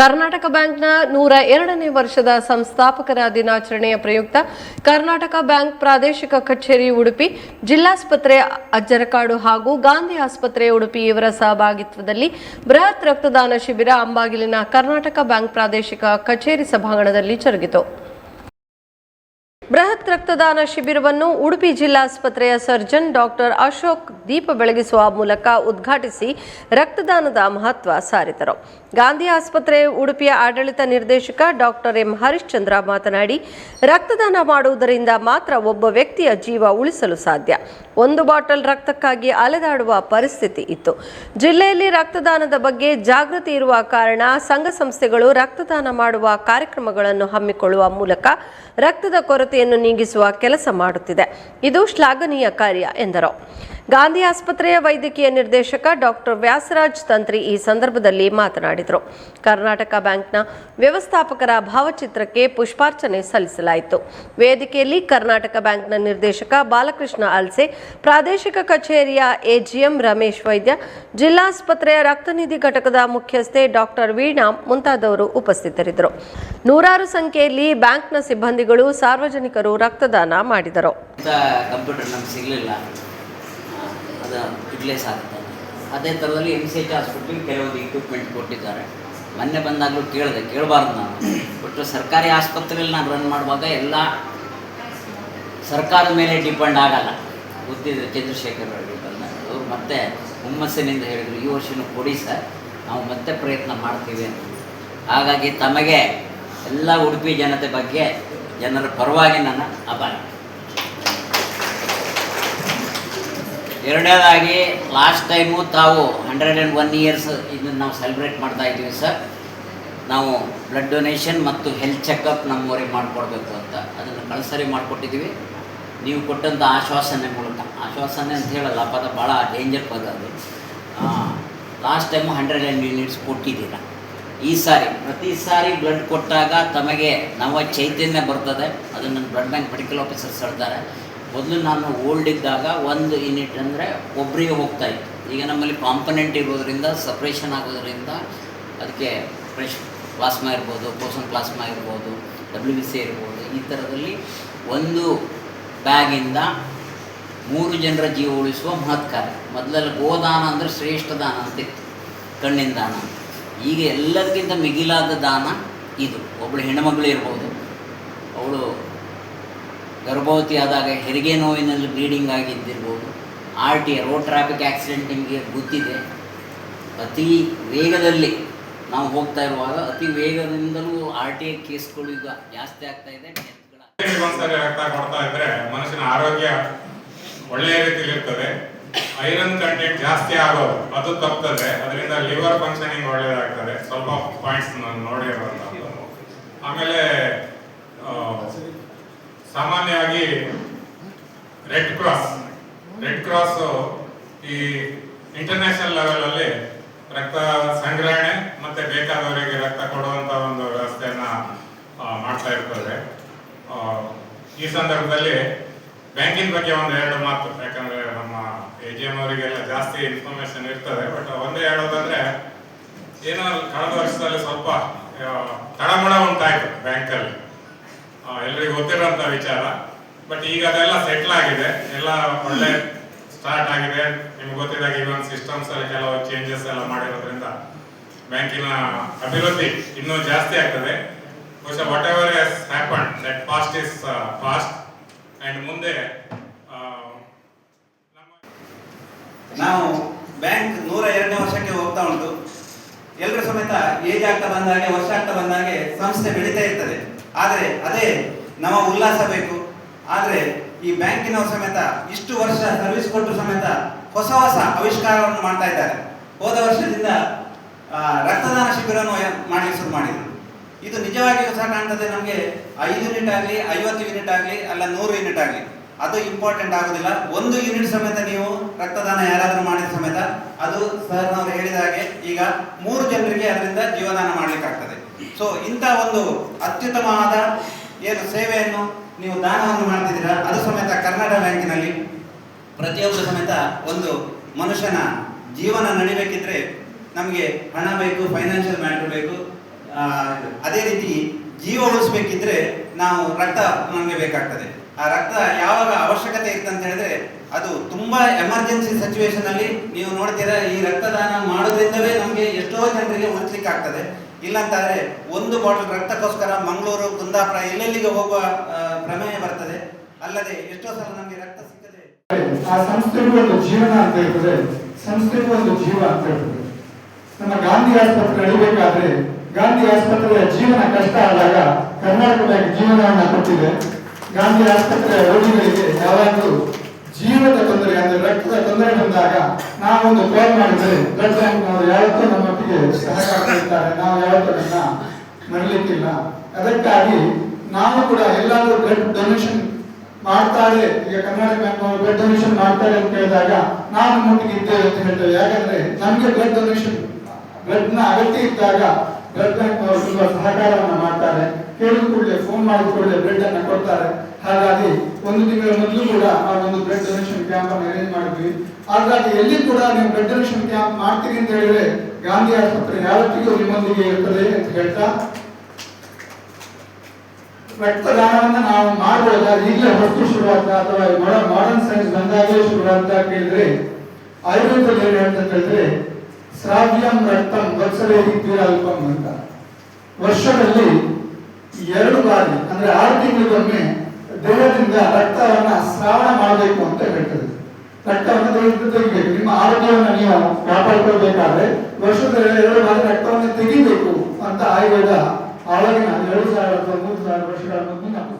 ಕರ್ನಾಟಕ ಬ್ಯಾಂಕ್ನ ನೂರ ಎರಡನೇ ವರ್ಷದ ಸಂಸ್ಥಾಪಕರ ದಿನಾಚರಣೆಯ ಪ್ರಯುಕ್ತ ಕರ್ನಾಟಕ ಬ್ಯಾಂಕ್ ಪ್ರಾದೇಶಿಕ ಕಚೇರಿ ಉಡುಪಿ, ಜಿಲ್ಲಾಸ್ಪತ್ರೆ ಅಜ್ಜರಕಾಡು ಹಾಗೂ ಗಾಂಧಿ ಆಸ್ಪತ್ರೆ ಉಡುಪಿ ಇವರ ಸಹಭಾಗಿತ್ವದಲ್ಲಿ ಬೃಹತ್ ರಕ್ತದಾನ ಶಿಬಿರ ಅಂಬಾಗಿಲಿನ ಕರ್ನಾಟಕ ಬ್ಯಾಂಕ್ ಪ್ರಾದೇಶಿಕ ಕಚೇರಿ ಸಭಾಂಗಣದಲ್ಲಿ ಜರುಗಿತು. ಬೃಹತ್ ರಕ್ತದಾನ ಶಿಬಿರವನ್ನು ಉಡುಪಿ ಜಿಲ್ಲಾಸ್ಪತ್ರೆಯ ಸರ್ಜನ್ ಡಾಕ್ಟರ್ ಅಶೋಕ್ ದೀಪ ಬೆಳಗಿಸುವ ಮೂಲಕ ಉದ್ಘಾಟಿಸಿ ರಕ್ತದಾನದ ಮಹತ್ವ ಸಾರಿದರು. ಗಾಂಧಿ ಆಸ್ಪತ್ರೆ ಉಡುಪಿಯ ಆಡಳಿತ ನಿರ್ದೇಶಕ ಡಾಕ್ಟರ್ ಎಂ ಹರಿಶ್ಚಂದ್ರ ಮಾತನಾಡಿ, ರಕ್ತದಾನ ಮಾಡುವುದರಿಂದ ಮಾತ್ರ ಒಬ್ಬ ವ್ಯಕ್ತಿಯ ಜೀವ ಉಳಿಸಲು ಸಾಧ್ಯ. ಒಂದು ಬಾಟಲ್ ರಕ್ತಕ್ಕಾಗಿ ಅಲೆದಾಡುವ ಪರಿಸ್ಥಿತಿ ಇತ್ತು. ಜಿಲ್ಲೆಯಲ್ಲಿ ರಕ್ತದಾನದ ಬಗ್ಗೆ ಜಾಗೃತಿ ಇರುವ ಕಾರಣ ಸಂಘ ಸಂಸ್ಥೆಗಳು ರಕ್ತದಾನ ಮಾಡುವ ಕಾರ್ಯಕ್ರಮಗಳನ್ನು ಹಮ್ಮಿಕೊಳ್ಳುವ ಮೂಲಕ ರಕ್ತದ ಕೊರತೆಯನ್ನು ನೀಗಿಸುವ ಕೆಲಸ ಮಾಡುತ್ತಿದೆ. ಇದು ಶ್ಲಾಘನೀಯ ಕಾರ್ಯ ಎಂದರು. ಗಾಂಧಿ ಆಸ್ಪತ್ರೆಯ ವೈದ್ಯಕೀಯ ನಿರ್ದೇಶಕ ಡಾಕ್ಟರ್ ವ್ಯಾಸರಾಜ್ ತಂತ್ರಿ ಈ ಸಂದರ್ಭದಲ್ಲಿ ಮಾತನಾಡಿದರು. ಕರ್ನಾಟಕ ಬ್ಯಾಂಕ್ನ ವ್ಯವಸ್ಥಾಪಕರ ಭಾವಚಿತ್ರಕ್ಕೆ ಪುಷ್ಪಾರ್ಚನೆ ಸಲ್ಲಿಸಲಾಯಿತು. ವೇದಿಕೆಯಲ್ಲಿ ಕರ್ನಾಟಕ ಬ್ಯಾಂಕ್ನ ನಿರ್ದೇಶಕ ಬಾಲಕೃಷ್ಣ ಅಲ್ಸೆ, ಪ್ರಾದೇಶಿಕ ಕಚೇರಿಯ ಎಜಿಎಂ ರಮೇಶ್ ವೈದ್ಯ, ಜಿಲ್ಲಾಸ್ಪತ್ರೆಯ ರಕ್ತನಿಧಿ ಘಟಕದ ಮುಖ್ಯಸ್ಥೆ ಡಾಕ್ಟರ್ ವೀಣಾ ಮುಂತಾದವರು ಉಪಸ್ಥಿತರಿದ್ದರು. ನೂರಾರು ಸಂಖ್ಯೆಯಲ್ಲಿ ಬ್ಯಾಂಕ್ನ ಸಿಬ್ಬಂದಿಗಳು ಸಾರ್ವಜನಿಕರು ರಕ್ತದಾನ ಮಾಡಿದರು. ಅದು ಯುಟಿಲೈಸ್ ಆಗುತ್ತೆ ಅದೇ ಥರದಲ್ಲಿ ಎಂ ಸಿ ಎಚ್ ಹಾಸ್ಪಿಟ್ಲಿಗೆ ಕೆಲವೊಂದು ಇಕ್ವಿಪ್ಮೆಂಟ್ ಕೊಟ್ಟಿದ್ದಾರೆ. ಮೊನ್ನೆ ಬಂದಾಗಲೂ ಕೇಳಿದೆ, ಕೇಳಬಾರ್ದು ನಾನು. ಬಟ್ ಸರ್ಕಾರಿ ಆಸ್ಪತ್ರೆಯಲ್ಲಿ ನಾನು ರನ್ ಮಾಡುವಾಗ ಎಲ್ಲ ಸರ್ಕಾರದ ಮೇಲೆ ಡಿಪೆಂಡ್ ಆಗಲ್ಲ. ಗೊತ್ತಿದ್ದರು ಚಂದ್ರಶೇಖರ್ ರೆಡ್ಡಿ ಬಂದಾಗ ಅವರು ಮತ್ತೆ ಹುಮ್ಮಸ್ಸಿನಿಂದ ಹೇಳಿದರು, ಈ ವರ್ಷನೂ ಕೊಡಿ ಸರ್, ನಾವು ಮತ್ತೆ ಪ್ರಯತ್ನ ಮಾಡ್ತೀವಿ ಅಂತ. ಹಾಗಾಗಿ ತಮಗೆ ಎಲ್ಲ ಉಡುಪಿ ಜನತೆ ಬಗ್ಗೆ ಜನರ ಪರವಾಗಿ ನನ್ನ ಆಭಾರ. ಎರಡನೇದಾಗಿ ಲಾಸ್ಟ್ ಟೈಮು ತಾವು ಹಂಡ್ರೆಡ್ ಆ್ಯಂಡ್ ಒನ್ ಇಯರ್ಸ್ ಇದನ್ನು ನಾವು ಸೆಲೆಬ್ರೇಟ್ ಮಾಡ್ತಾ ಇದ್ದೀವಿ ಸರ್ ನಾವು ಬ್ಲಡ್ ಡೊನೇಷನ್ ಮತ್ತು ಹೆಲ್ತ್ ಚೆಕಪ್ ನಮ್ಮವರಿಗೆ ಮಾಡಿಕೊಡ್ಬೇಕು ಅಂತ. ಅದನ್ನು ಕಳ್ಸರಿ ಮಾಡಿಕೊಟ್ಟಿದ್ದೀವಿ. ನೀವು ಕೊಟ್ಟಂಥ ಆಶ್ವಾಸನೆ ಮೂಲಕ. ಆಶ್ವಾಸನೆ ಅಂತ ಹೇಳಲ್ಲ, ಪದ ಭಾಳ ಡೇಂಜರ್ ಪದ ಅದು. Last time hundred and units ಕೊಟ್ಟಿದ್ದೀರ. ಈ ಸಾರಿ, ಪ್ರತಿ ಸಾರಿ ಬ್ಲಡ್ ಕೊಟ್ಟಾಗ ತಮಗೆ ನವ ಚೈತನ್ಯ ಬರ್ತದೆ. ಅದನ್ನು ಬ್ಲಡ್ ಬ್ಯಾಂಕ್ ಮೆಡಿಕಲ್ ಆಫೀಸರ್ಸ್ ಹೇಳ್ತಾರೆ. ಮೊದಲು ನಾನು ಓಲ್ಡ್ ಇದ್ದಾಗ ಒಂದು ಯೂನಿಟ್ ಅಂದರೆ ಒಬ್ಬರಿಗೆ ಹೋಗ್ತಾ ಇತ್ತು. ಈಗ ನಮ್ಮಲ್ಲಿ ಕಾಂಪನೆಂಟ್ ಇರೋದ್ರಿಂದ ಸಪ್ರೇಷನ್ ಆಗೋದ್ರಿಂದ ಅದಕ್ಕೆ ಫ್ರೆಶ್ ಪ್ಲಾಸ್ಮಾ ಇರ್ಬೋದು ಪೋಸನ್ ಪ್ಲಾಸ್ಮಾ ಇರ್ಬೋದು ಡಬ್ಲ್ಯೂ ಬಿ ಸಿ ಇರ್ಬೋದು, ಈ ಥರದಲ್ಲಿ ಒಂದು ಬ್ಯಾಗಿಂದ ಮೂರು ಜನರ ಜೀವ ಉಳಿಸುವ ಮಹತ್ಕಾರ ಕಾರ್ಯ. ಮೊದಲೆಲ್ಲ ಗೋದಾನ ಅಂದರೆ ಶ್ರೇಷ್ಠ ದಾನ ಅಂತಿತ್ತು ಕಣ್ಣಿನ ದಾನ. ಈಗ ಎಲ್ಲದಕ್ಕಿಂತ ಮಿಗಿಲಾದ ದಾನ ಇದು. ಒಬ್ಬಳು ಹೆಣ್ಣುಮಗಳು ಇರ್ಬೋದು, ಅವಳು ಗರ್ಭವತಿ ಆದಾಗ ಹೆರಿಗೆ ನೋವಿನಲ್ಲಿ bleeding ಆಗಿದ್ದಿರ್ಬೋದು. R T road traffic accident ನಿಮಗೆ ಗೊತ್ತಿದೆ. ಅತಿ ವೇಗದಲ್ಲಿ ನಾವು ಹೋಗ್ತಾ ಇರುವಾಗ ಅತಿ ವೇಗದಿಂದಲೂ ಆರ್ ಟಿ ಐ ಕೇಸ್ಗಳು ಈಗ ಜಾಸ್ತಿ ಆಗ್ತಾ ಇದೆ. ಕೊಡ್ತಾ ಮನುಷ್ಯನ ಆರೋಗ್ಯ ಒಳ್ಳೆಯ ರೀತಿಯಲ್ಲಿ ಇರ್ತದೆ. ಐರನ್ ಕಂಟೆಂಟ್ ಜಾಸ್ತಿ ಆಗೋದು, ಅದು ತಪ್ತದೆ. ಅದರಿಂದ ಲಿವರ್ ಫಂಕ್ಷನಿಂಗ್ ಒಳ್ಳೆಯದಾಗ್ತದೆ ಸ್ವಲ್ಪ ಪಾಯಿಂಟ್ಸ್ ನೋಡಿರುವಂತದ್ದು ಆಮೇಲೆ ಸಾಮಾನ್ಯವಾಗಿ ರೆಡ್ ಕ್ರಾಸ್ ರೆಡ್ ಕ್ರಾಸ್ ಈ ಇಂಟರ್ನ್ಯಾಷನಲ್ ಲೆವೆಲ್ ಅಲ್ಲಿ ರಕ್ತ ಸಂಗ್ರಹಣೆ ಮತ್ತೆ ಬೇಕಾದವರಿಗೆ ರಕ್ತ ಕೊಡುವಂತ ಒಂದು ವ್ಯವಸ್ಥೆಯನ್ನ ಮಾಡ್ತಾ ಇರ್ತದೆ. ಈ ಸಂದರ್ಭದಲ್ಲಿ ಬ್ಯಾಂಕಿನ ಬಗ್ಗೆ ಒಂದು ಎರಡು ಮಾತು. ಯಾಕಂದ್ರೆ ನಮ್ಮ ಎ ಜಿ ಎಂ ಅವರಿಗೆಲ್ಲ ಜಾಸ್ತಿ ಇನ್ಫಾರ್ಮೇಶನ್ ಇರ್ತದೆ. ಬಟ್ ಒಂದೇ ಹೇಳೋದಂದ್ರೆ, ಏನೋ ಕಳೆದ ವರ್ಷದಲ್ಲಿ ಸ್ವಲ್ಪ ತಡಮಡ ಉಂಟಾಯಿತು ಉಂಟಾಯ್ತು ಬ್ಯಾಂಕಲ್ಲಿ ಎಲ್ರಿಗೂ ಗೊತ್ತಿರೋಂಥ ವಿಚಾರ. ಬಟ್ ಈಗ ಅದೆಲ್ಲ ಸೆಟ್ಲ್ ಆಗಿದೆ. ಎಲ್ಲ ಒಳ್ಳೆ ಸ್ಟಾರ್ಟ್ ಆಗಿದೆ. ನಿಮ್ಗೆ ಗೊತ್ತಿದ್ದಾಗ ಇವನ್ ಸಿಸ್ಟಮ್ಸ್ ಅಲ್ಲಿ ಕೆಲವು ಚೇಂಜಸ್ ಎಲ್ಲ ಮಾಡಿರೋದ್ರಿಂದ ಬ್ಯಾಂಕಿನ ಅಭಿವೃದ್ಧಿ ಇನ್ನೂ ಜಾಸ್ತಿ ಆಗ್ತದೆ. ಬಹುಶಃ whatever is happen that past is past and ಮುಂದೆ ನಾವು ಬ್ಯಾಂಕ್ ನೂರ ಎರಡನೇ ವರ್ಷಕ್ಕೆ ಹೋಗ್ತಾ ಉಂಟು. ಎಲ್ಲರೂ ಸಮೇತ ಏಜ್ ಆಗ್ತಾ ಬಂದಾಗೆ, ವರ್ಷ ಆಗ್ತಾ ಬಂದಾಗೆ ಸಂಸ್ಥೆ ಬೆಳೀತಾ ಇರ್ತದೆ. ಆದರೆ ಅದೇ ನಮ್ಮ ಉಲ್ಲಾಸ ಬೇಕು. ಆದರೆ ಈ ಬ್ಯಾಂಕಿನವರು ಸಮೇತ ಇಷ್ಟು ವರ್ಷ ಸರ್ವಿಸ್ ಕೊಟ್ಟು ಸಮೇತ ಹೊಸ ಹೊಸ ಆವಿಷ್ಕಾರವನ್ನು ಮಾಡ್ತಾ ಇದ್ದಾರೆ. ಹೋದ ವರ್ಷದಿಂದ ರಕ್ತದಾನ ಶಿಬಿರವನ್ನು ಮಾಡಲಿಕ್ಕೆ ಶುರು ಮಾಡಿದರು. ಇದು ನಿಜವಾಗಿಯೂ ಸಹ ಕಾಣ್ತದೆ ನಮಗೆ. ಐದು ಯೂನಿಟ್ ಆಗಲಿ, ಐವತ್ತು ಯೂನಿಟ್ ಆಗಲಿ, ಅಲ್ಲ ನೂರು ಯೂನಿಟ್ ಆಗಲಿ. ಅದು ಇಂಪಾರ್ಟೆಂಟ್ ಆಗೋದಿಲ್ಲ. ಒಂದು ಯೂನಿಟ್ ಸಮೇತ ನೀವು ರಕ್ತದಾನ ಯಾರಾದರೂ ಮಾಡಿದ ಸಮೇತ ಅದು ಸರ್ ನಾವು ಹೇಳಿದ ಹಾಗೆ ಈಗ ಮೂರು ಜನರಿಗೆ ಅದರಿಂದ ಜೀವದಾನ ಮಾಡ್ಲಿಕ್ಕಾಗ್ತದೆ. ಸೊ ಇಂಥ ಒಂದು ಅತ್ಯುತ್ತಮವಾದ ಏನು ಸೇವೆಯನ್ನು ನೀವು ದಾನವನ್ನು ಮಾಡ್ತಿದ್ದೀರಾ, ಅದು ಸಮೇತ ಕರ್ನಾಟಕ ಬ್ಯಾಂಕಿನಲ್ಲಿ ಪ್ರತಿಯೊಬ್ಬರು ಸಮೇತ ಒಂದು ಮನುಷ್ಯನ ಜೀವನ ನಡಿಬೇಕಿದ್ರೆ ನಮಗೆ ಹಣ ಬೇಕು ಫೈನಾನ್ಷಿಯಲ್ ಮ್ಯಾಟ್ರ್ ಬೇಕು. ಅದೇ ರೀತಿ ಜೀವ ಉಳಿಸ್ಬೇಕಿದ್ರೆ ನಾವು ರಕ್ತ ನಮಗೆ ಬೇಕಾಗ್ತದೆ. ಆ ರಕ್ತ ಯಾವಾಗ ಅವಶ್ಯಕತೆ ಇತ್ತು ಅಂತ ಹೇಳಿದ್ರೆ ಅದು ತುಂಬಾ ಎಮರ್ಜೆನ್ಸಿ ಸಿಚುವೇಶನ್ ಅಲ್ಲಿ ನೀವು ನೋಡ್ತೀರಾ, ಈ ರಕ್ತದಾನ ಮಾಡೋದ್ರಿಂದವೇ ನಮಗೆ ಎಷ್ಟೋ ಜನರಿಗೆ ಉಳಿಸ್ಲಿಕ್ಕೆ ಆಗ್ತದೆ ಇಲ್ಲಂತಾದ್ರೆ ಒಂದು ಬಾಟಲ್ ರಕ್ತಕ್ಕೋಸ್ಕರ ಮಂಗಳೂರು, ಕುಂದಾಪುರ ಎಲ್ಲೆಲ್ಲಿಗೆ ಹೋಗುವ ಪ್ರಮೇಯ ಬರ್ತದೆ. ಅಲ್ಲದೆ ಎಷ್ಟೋ ಸಲ ನಮಗೆ ರಕ್ತ ಸಿಗದೆ ಆ ಸಂಸ್ಥೆಗೂ ಒಂದು ಜೀವನ ಅಂತ ಹೇಳ್ತದೆ ಸಂಸ್ಥೆಗೂ ಒಂದು ಜೀವ ಅಂತ ಇರ್ತದೆ ನಮ್ಮ ಗಾಂಧಿ ಆಸ್ಪತ್ರೆ ಅಳಿಬೇಕಾದ್ರೆ ಗಾಂಧಿ ಆಸ್ಪತ್ರೆಯ ಜೀವನ ಕಷ್ಟ ಆದಾಗ ಕರ್ನಾಟಕ ಜೀವನವನ್ನ ಕೊಟ್ಟಿದೆ. ಗಾಂಧಿ ಆಸ್ಪತ್ರೆಯ ರೋಗಿಗಳಿಗೆ ಯಾವಾಗಲೂ ಜೀವದ ತೊಂದರೆ ಅಂದ್ರೆ ರಕ್ತದ ತೊಂದರೆ ಬಂದಾಗ ನಾವೊಂದು ಕಾಲ್ ಮಾಡಿದ್ರೆ ಬ್ಲಡ್ ಬ್ಯಾಂಕ್ನವರು ಯಾವತ್ತೂ ನಮ್ಮೊಟ್ಟಿಗೆ ಸಹಕಾರ ಕೊಡ್ತಾರೆ ನಾವು ಯಾವತ್ತೂ ಅದನ್ನ ಮರಲಿಕ್ಕಿಲ್ಲ. ಅದಕ್ಕಾಗಿ ನಾವು ಕೂಡ ಎಲ್ಲಾದ್ರೂ ಬ್ಲಡ್ ಡೊನೇಷನ್ ಮಾಡ್ತಾರೆ. ಈಗ ಕರ್ನಾಟಕ ಬ್ಯಾಂಕ್ ಬ್ಲಡ್ ಡೊನೇಷನ್ ಮಾಡ್ತಾರೆ ಅಂತ ಹೇಳಿದಾಗ ನಾವು ನಮ್ಮೊಟ್ಟಿಗೆ ಇದ್ದೇವೆ ಅಂತ ಹೇಳ್ತೇವೆ. ಯಾಕಂದ್ರೆ ನಮ್ಗೆ ಬ್ಲಡ್ ಡೊನೇಷನ್ ಬ್ಲಡ್ನ ಅಗತ್ಯ ಇದ್ದಾಗ ಬ್ಲಡ್ ಬ್ಯಾಂಕ್ ಅವರು ತುಂಬಾ ಸಹಕಾರವನ್ನು ಮಾಡ್ತಾರೆ. ಕೇಳಿದ ಕೂಡಲೇ ಫೋನ್ ಮಾಡಿದ ಕೂಡಲೇ ಬ್ಲಡ್ ಅನ್ನ ಕೊಡ್ತಾರೆ. ಹಾಗಾಗಿ ಒಂದು ತಿಂಗಳ ಮೊದಲು ಕೂಡ ನಾವು ಒಂದು ಬ್ಲಡ್ ಡೊನೇಷನ್ ಕ್ಯಾಂಪ್ ಅನ್ನು ಅರೇಂಜ್ ಮಾಡಿದ್ವಿ. ಹಾಗಾಗಿ ಎಲ್ಲಿ ಕೂಡ ನೀವು ಬ್ಲಡ್ ಡೊನೇಷನ್ ಕ್ಯಾಂಪ್ ಮಾಡ್ತೀರಿ ಅಂತ ಹೇಳಿದ್ರೆ ಗಾಂಧಿ ಆಸ್ಪತ್ರೆ ಯಾವತ್ತಿಗೂ ನಿಮ್ಮೊಂದಿಗೆ ಇರ್ತದೆ ಅಂತ ಹೇಳ್ತಾ. ರಕ್ತದಾನವನ್ನ ನಾವು ಮಾಡುವಾಗ ಈಗಲೇ ಹೊತ್ತು ಶುರುವಾತ ಅಥವಾ ಮಾಡರ್ನ್ ಸೈನ್ಸ್ ಬಂದಾಗಲೇ ಅಂತ ಕೇಳಿದ್ರೆ ಆಯುರ್ವೇದದಲ್ಲಿ ಏನು ಹೇಳ್ತಾ ಹೇಳಿದ್ರೆ ಶ್ರಾವ್ಯಂ ರಕ್ತಂ ವತ್ಸರೇಹಿ ಅಲ್ಪಂ ಅಂತ. ವರ್ಷದಲ್ಲಿ ಎರಡು ಬಾರಿ, ಅಂದ್ರೆ ಆರು ತಿಂಗಳಿಗೊಮ್ಮೆ ದೇಹದಿಂದ ರಕ್ತವನ್ನ ಸ್ರಾವಣ ಮಾಡಬೇಕು ಅಂತ ಹೇಳ್ತದೆ. ರಕ್ತವನ್ನು ದೇಹದಿಂದ ತೆಗಿಬೇಕು. ನಿಮ್ಮ ಆರೋಗ್ಯವನ್ನು ನೀವು ಕಾಪಾಡಿಕೊಳ್ಬೇಕಾದ್ರೆ ವರ್ಷದಲ್ಲಿ ಎರಡು ಬಾರಿ ರಕ್ತವನ್ನು ತೆಗಿಬೇಕು ಅಂತ ಆಯುರ್ವೇದ ಆವಾಗಿನ ಎರಡು ಸಾವಿರ ಅಥವಾ ಮೂರು ಸಾವಿರ ವರ್ಷಗಳ ಮೊದಲು